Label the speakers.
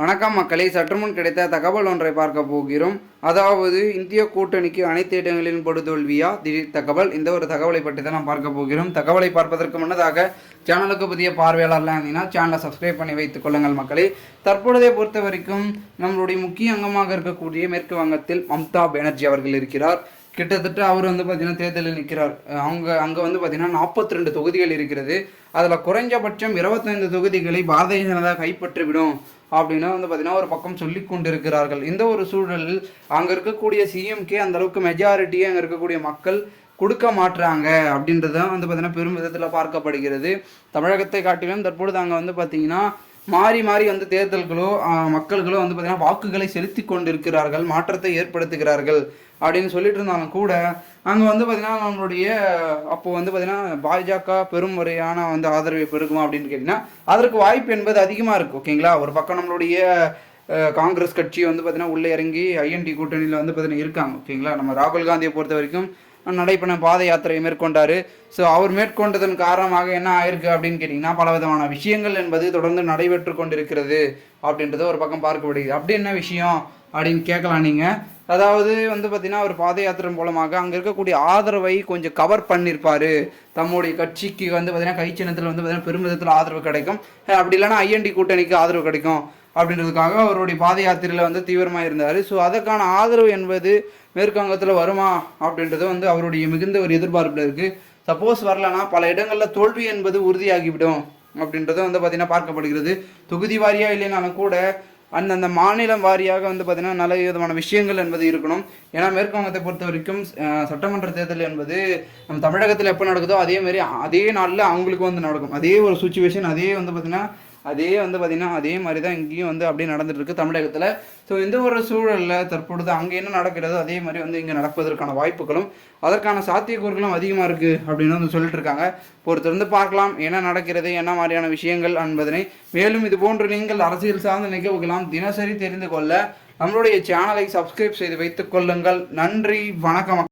Speaker 1: வணக்கம் மக்களை சற்றுமுன் கிடைத்த தகவல் ஒன்றை பார்க்க போகிறோம். அதாவது இந்திய கூட்டணிக்கு அனைத்து இடங்களிலும் படு தோல்வியா திடீர் தகவல். இந்த ஒரு தகவலை பற்றி தான் நாம் பார்க்க போகிறோம். தகவலை பார்ப்பதற்கு முன்னதாக சேனலுக்கு புதிய பார்வையாளர்லாம் இருந்தீங்கன்னா சேனலை சப்ஸ்கிரைப் பண்ணி வைத்துக் கொள்ளுங்கள் மக்களே. தற்பொழுதை பொறுத்த வரைக்கும் நம்மளுடைய முக்கிய அங்கமாக இருக்கக்கூடிய மேற்கு வங்கத்தில் மம்தா பானர்ஜி அவர்கள் இருக்கிறார். கிட்டத்தட்ட அவர் வந்து பார்த்தீங்கன்னா தேர்தலில் நிற்கிறார். அவங்க அங்கே வந்து பார்த்தீங்கன்னா நாற்பத்தி ரெண்டு தொகுதிகள் இருக்கிறது. அதில் குறைஞ்சபட்சம் இருபத்தைந்து தொகுதிகளை பாரதிய ஜனதா கைப்பற்றிவிடும். அப்படின்னு வந்து பார்த்தீங்கன்னா ஒரு பக்கம் சொல்லி கொண்டிருக்கிறார்கள். இந்த ஒரு சூழலில் அங்கே இருக்கக்கூடிய சிஎம்கே அந்த அளவுக்கு மெஜாரிட்டியே அங்கே இருக்கக்கூடிய மக்கள் கொடுக்க மாட்டுறாங்க அப்படின்றது தான் வந்து பார்த்தீங்கன்னா பெரும் விதத்தில் பார்க்கப்படுகிறது. தமிழகத்தை காட்டிலும் தற்பொழுது அங்கே வந்து பார்த்தீங்கன்னா மாறி மாறி வந்து தேர்தல்களோ மக்கள்களோ வந்து பார்த்தீங்கன்னா வாக்குகளை செலுத்தி கொண்டிருக்கிறார்கள் மாற்றத்தை ஏற்படுத்துகிறார்கள் அப்படின்னு சொல்லிட்டு இருந்தாலும் கூட அங்கே வந்து பார்த்தீங்கன்னா நம்மளுடைய அப்போ வந்து பார்த்தீங்கன்னா பாஜக பெரும் முறையான வந்து ஆதரவை பெருகுமா அப்படின்னு கேட்டிங்கன்னா அதற்கு வாய்ப்பு என்பது அதிகமாக இருக்குது ஓகேங்களா? ஒரு பக்கம் நம்மளுடைய காங்கிரஸ் கட்சி வந்து பார்த்தீங்கன்னா உள்ளே இறங்கி ஐஎன்டி கூட்டணியில் வந்து பார்த்தீங்கன்னா இருக்காங்க ஓகேங்களா? நம்ம ராகுல் காந்தியை பொறுத்த வரைக்கும் நடைபெண பாத யாத்திரையை மேற்கொண்டார். ஸோ அவர் மேற்கொண்டதன் காரணமாக என்ன ஆயிருக்கு அப்படின்னு கேட்டிங்கன்னா பல விதமான விஷயங்கள் என்பது தொடர்ந்து நடைபெற்று கொண்டிருக்கிறது அப்படின்றது ஒரு பக்கம் பார்க்கப்படுகிறது அப்படி என்ன விஷயம் அப்படின்னு கேட்கலாம் நீங்கள் அதாவது வந்து பார்த்தீங்கன்னா ஒரு பாத யாத்திரை மூலமாக அங்கே இருக்கக்கூடிய ஆதரவை கொஞ்சம் கவர் பண்ணியிருப்பார் தம்முடைய கட்சிக்கு வந்து பார்த்தீங்கன்னா கைச்சினத்தில் வந்து பார்த்தீங்கன்னா பெருமிதத்தில் ஆதரவு கிடைக்கும். அப்படி இல்லைன்னா ஐஎன்டி கூட்டணிக்கு ஆதரவு கிடைக்கும். அப்படின்றதுக்காக அவருடைய பாத யாத்திரையில் வந்து தீவிரமாக இருந்தார் ஸோ அதற்கான ஆதரவு என்பது மேற்குவங்கத்தில் வருமா அப்படின்றது வந்து அவருடைய மிகுந்த ஒரு எதிர்பார்ப்பில் இருக்குது சப்போஸ் வரலன்னா பல இடங்களில் தோல்வி என்பது உறுதியாகிவிடும் அப்படின்றத வந்து பார்த்திங்கன்னா பார்க்கப்படுகிறது. தொகுதி வாரியாக இல்லைனாலும் கூட அந்தந்த மாநிலம் வாரியாக வந்து பார்த்திங்கன்னா நல்ல விதமான விஷயங்கள் என்பது இருக்கணும். ஏன்னா மேற்கு வங்கத்தை பொறுத்த வரைக்கும் சட்டமன்ற தேர்தல் என்பது நம்ம தமிழகத்தில் எப்போ நடக்குதோ அதே மாதிரி அதே நாளில் அவங்களுக்கு வந்து நடக்கும். அதே ஒரு சுச்சுவேஷன் அதே வந்து பார்த்திங்கன்னா அதே வந்து பார்த்திங்கன்னா அதே மாதிரி தான் இங்கேயும் வந்து அப்படியே நடந்துட்டு தமிழகத்தில். ஸோ இந்த ஒரு சூழலில் தற்பொழுது அங்கே என்ன நடக்கிறதோ அதே மாதிரி வந்து இங்கே நடப்பதற்கான வாய்ப்புகளும் அதற்கான சாத்தியக்கூறுகளும் அதிகமாக இருக்குது அப்படின்னு வந்து சொல்லிட்டு இருக்காங்க. பொறுத்திருந்து பார்க்கலாம் என்ன நடக்கிறது என்ன மாதிரியான விஷயங்கள் என்பதனை. மேலும் இது போன்று நீங்கள் அரசியல் சார்ந்த நிகழ்வுகளாம் தினசரி தெரிந்து கொள்ள நம்மளுடைய சேனலை சப்ஸ்கிரைப் செய்து வைத்துக் கொள்ளுங்கள். நன்றி வணக்கம்.